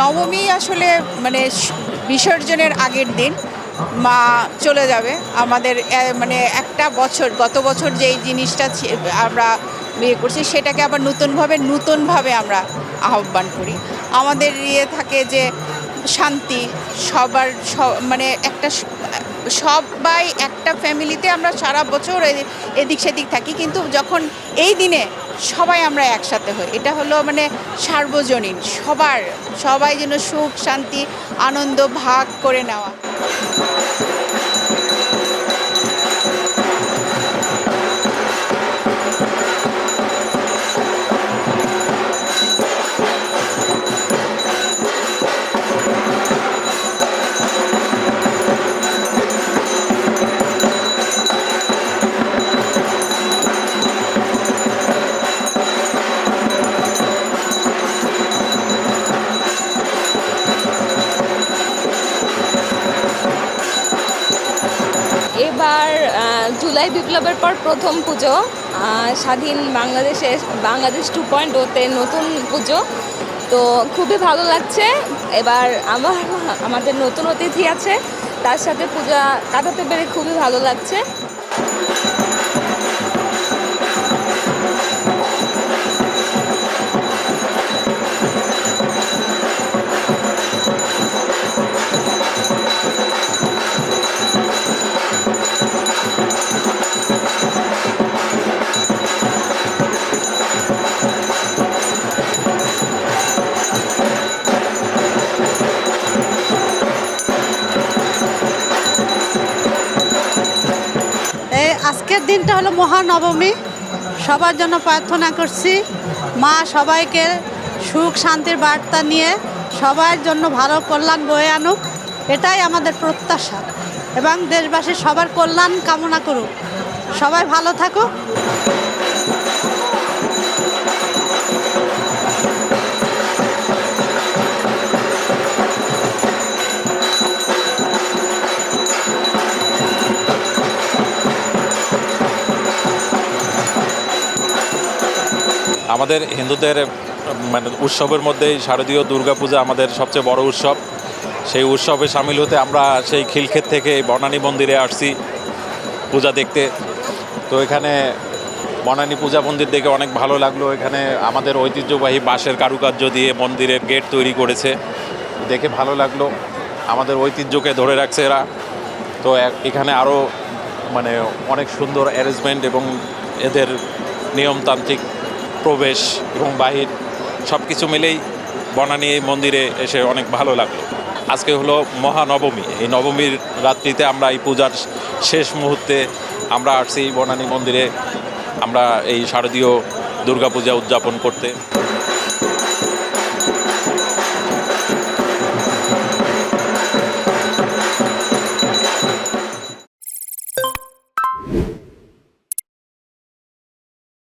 নবমী আসলে মানে বিসর্জনের আগের দিন মা চলে যাবে। আমাদের মানে একটা বছর, গত বছর যেই জিনিসটা আমরা বিয়ে করছি, সেটাকে আবার নতুনভাবে নতুনভাবে আমরা আহ্বান করি। আমাদের ইয়ে থাকে যে শান্তি, সবার মানে একটা সবাই একটা ফ্যামিলিতে আমরা সারা বছর এদিক সেদিক থাকি। কিন্তু যখন এই দিনে সবাই আমরা একসাথে হই। এটা হলো মানে সার্বজনীন, সবার, সবাই যেন সুখ, শান্তি, আনন্দ ভাগ করে নেওয়া। জুলাই বিপ্লবের পর প্রথম পুজো স্বাধীন বাংলাদেশে বাংলাদেশ টু পয়েন্ট ওতে নতুন পুজো। তো খুবই ভালো লাগছে। এবার আমার, আমাদের নতুন অতিথি আছে। তার সাথে পূজা কাটাতে পেরে খুবই ভালো লাগছে। আজকের দিনটা হলো মহানবমী। সবার জন্য প্রার্থনা করছি। মা সবাইকে সুখ, শান্তির বার্তা নিয়ে সবার জন্য ভালো কল্যাণ বয়ে আনুক। এটাই আমাদের প্রত্যাশা। এবং দেশবাসীর সবার কল্যাণ কামনা করুক। সবাই ভালো থাকুক। আমাদের হিন্দুদের মানে উৎসবের মধ্যেই শারদীয় দুর্গাপূজা আমাদের সবচেয়ে বড় উৎসব। সেই উৎসবে সামিল হতে আমরা সেই খিলক্ষেত থেকে বনানী মন্দিরে আসছি পূজা দেখতে। তো এখানে বনানী পূজা মন্দির দেখে অনেক ভালো লাগল। এখানে আমাদের ঐতিহ্যবাহী বাঁশের কারুকার্য দিয়ে মন্দিরের গেট তৈরি করেছে। দেখে ভালো লাগল। আমাদের ঐতিহ্যকে ধরে রাখছে এরা। তো এখানে আরও মানে অনেক সুন্দর অ্যারেঞ্জমেন্ট এবং এদের নিয়মতান্ত্রিক প্রবেশ এবং বাহির সব কিছু মিলেই বনানী এই মন্দিরে এসে অনেক ভালো লাগল। আজকে হলো মহানবমী। এই নবমীর রাত্রিতে আমরা এই পূজার শেষ মুহূর্তে আমরা আসছি বনানী মন্দিরে। আমরা এই শারদীয় দুর্গাপূজা উদযাপন করতে।